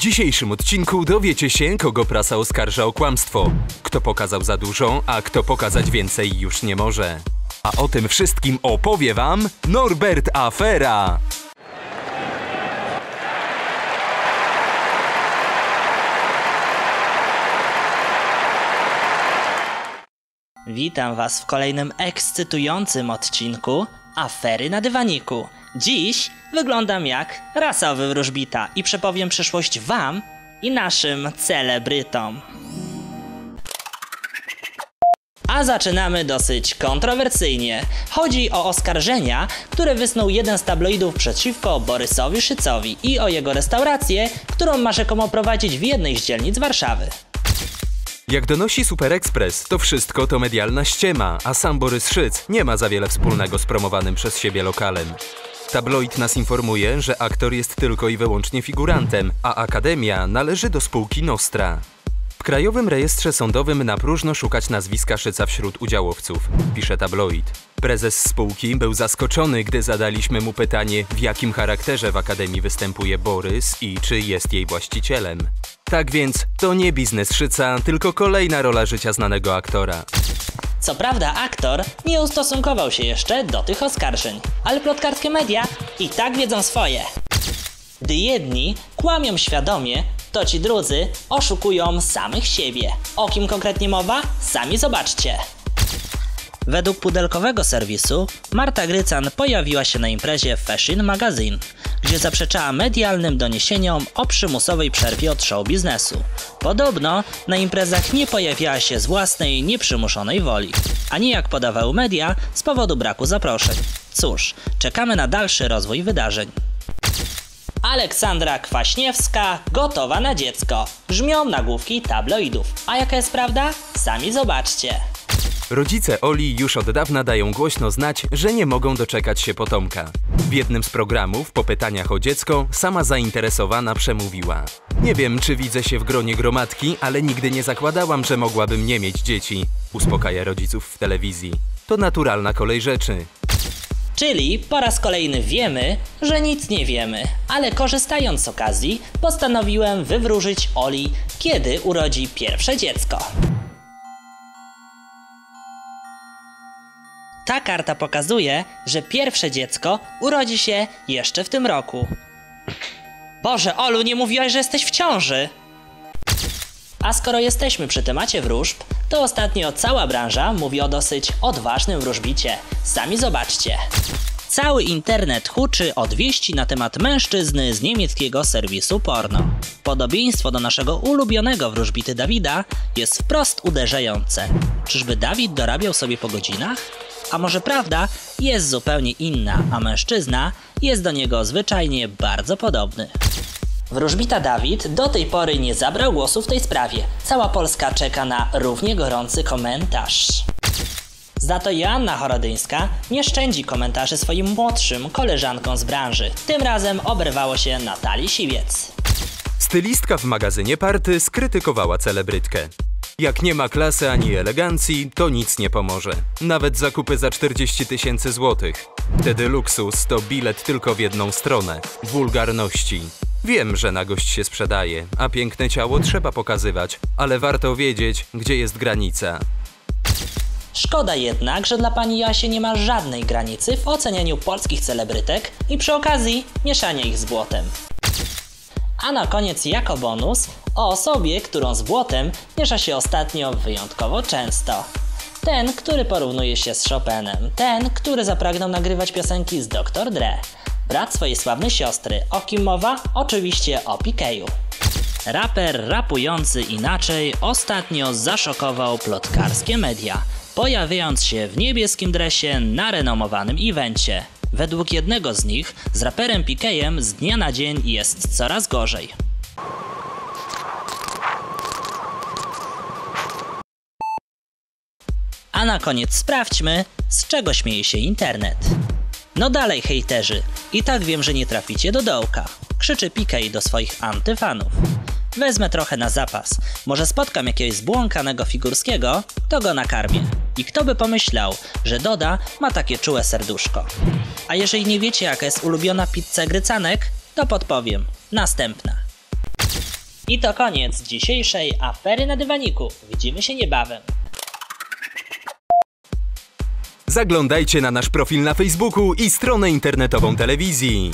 dzisiejszym odcinku dowiecie się, kogo prasa oskarża o kłamstwo, kto pokazał za dużo, a kto pokazać więcej już nie może. A o tym wszystkim opowie wam Norbert Afera. Witam Was w kolejnym ekscytującym odcinku Afery na dywaniku. Dziś wyglądam jak rasowy wróżbita i przepowiem przyszłość Wam i naszym celebrytom. A zaczynamy dosyć kontrowersyjnie. Chodzi o oskarżenia, które wysnuł jeden z tabloidów przeciwko Borysowi Szycowi i o jego restaurację, którą ma rzekomo prowadzić w jednej z dzielnic Warszawy. Jak donosi Super Express, to wszystko to medialna ściema, a sam Borys Szyc nie ma za wiele wspólnego z promowanym przez siebie lokalem. Tabloid nas informuje, że aktor jest tylko i wyłącznie figurantem, a Akademia należy do spółki Nostra. W Krajowym Rejestrze Sądowym na próżno szukać nazwiska Szyca wśród udziałowców, pisze tabloid. Prezes spółki był zaskoczony, gdy zadaliśmy mu pytanie, w jakim charakterze w Akademii występuje Borys i czy jest jej właścicielem. Tak więc, to nie biznes Szyca, tylko kolejna rola życia znanego aktora. Co prawda aktor nie ustosunkował się jeszcze do tych oskarżeń, ale plotkarskie media i tak wiedzą swoje. Gdy jedni kłamią świadomie, to ci drudzy oszukują samych siebie. O kim konkretnie mowa? Sami zobaczcie. Według pudelkowego serwisu Marta Grycan pojawiła się na imprezie Fashion Magazine, gdzie zaprzeczała medialnym doniesieniom o przymusowej przerwie od show biznesu. Podobno na imprezach nie pojawiała się z własnej, nieprzymuszonej woli, a nie jak podawały media z powodu braku zaproszeń. Cóż, czekamy na dalszy rozwój wydarzeń. Aleksandra Kwaśniewska gotowa na dziecko. Brzmią nagłówki tabloidów. A jaka jest prawda? Sami zobaczcie. Rodzice Oli już od dawna dają głośno znać, że nie mogą doczekać się potomka. W jednym z programów, po pytaniach o dziecko, sama zainteresowana przemówiła. Nie wiem, czy widzę się w gronie gromadki, ale nigdy nie zakładałam, że mogłabym nie mieć dzieci. Uspokaja rodziców w telewizji. To naturalna kolej rzeczy. Czyli po raz kolejny wiemy, że nic nie wiemy, ale korzystając z okazji, postanowiłem wywróżyć Oli, kiedy urodzi pierwsze dziecko. Ta karta pokazuje, że pierwsze dziecko urodzi się jeszcze w tym roku. Boże, Olu, nie mówiłaś, że jesteś w ciąży! A skoro jesteśmy przy temacie wróżb, to ostatnio cała branża mówi o dosyć odważnym wróżbicie. Sami zobaczcie. Cały internet huczy od wieści na temat mężczyzny z niemieckiego serwisu porno. Podobieństwo do naszego ulubionego wróżbity Dawida jest wprost uderzające. Czyżby Dawid dorabiał sobie po godzinach? A może prawda jest zupełnie inna, a mężczyzna jest do niego zwyczajnie bardzo podobny. Wróżbita Dawid do tej pory nie zabrał głosu w tej sprawie. Cała Polska czeka na równie gorący komentarz. Za to Joanna Chorodyńska nie szczędzi komentarzy swoim młodszym koleżankom z branży. Tym razem oberwało się Natalii Siwiec. Stylistka w magazynie Party skrytykowała celebrytkę. Jak nie ma klasy ani elegancji, to nic nie pomoże. Nawet zakupy za 40 tysięcy złotych. Wtedy luksus to bilet tylko w jedną stronę wulgarności. Wiem, że nagość się sprzedaje, a piękne ciało trzeba pokazywać, ale warto wiedzieć, gdzie jest granica. Szkoda jednak, że dla pani Jasie nie ma żadnej granicy w ocenianiu polskich celebrytek i przy okazji mieszania ich z błotem. A na koniec jako bonus o osobie, którą z błotem miesza się ostatnio wyjątkowo często. Ten, który porównuje się z Chopinem, ten, który zapragnął nagrywać piosenki z Dr. Dre, brat swojej sławnej siostry. O kim mowa? Oczywiście o Pikeju. Raper rapujący inaczej ostatnio zaszokował plotkarskie media, pojawiając się w niebieskim dresie na renomowanym evencie. Według jednego z nich z raperem Pikejem z dnia na dzień jest coraz gorzej. A na koniec sprawdźmy, z czego śmieje się internet. No dalej, hejterzy, i tak wiem, że nie traficie do dołka. Krzyczy Pikej do swoich antyfanów. Wezmę trochę na zapas. Może spotkam jakiegoś zbłąkanego figurskiego, to go nakarmię. I kto by pomyślał, że Doda ma takie czułe serduszko. A jeżeli nie wiecie jaka jest ulubiona pizza grycanek, to podpowiem. Następna. I to koniec dzisiejszej afery na dywaniku. Widzimy się niebawem. Zaglądajcie na nasz profil na Facebooku i stronę internetową telewizji.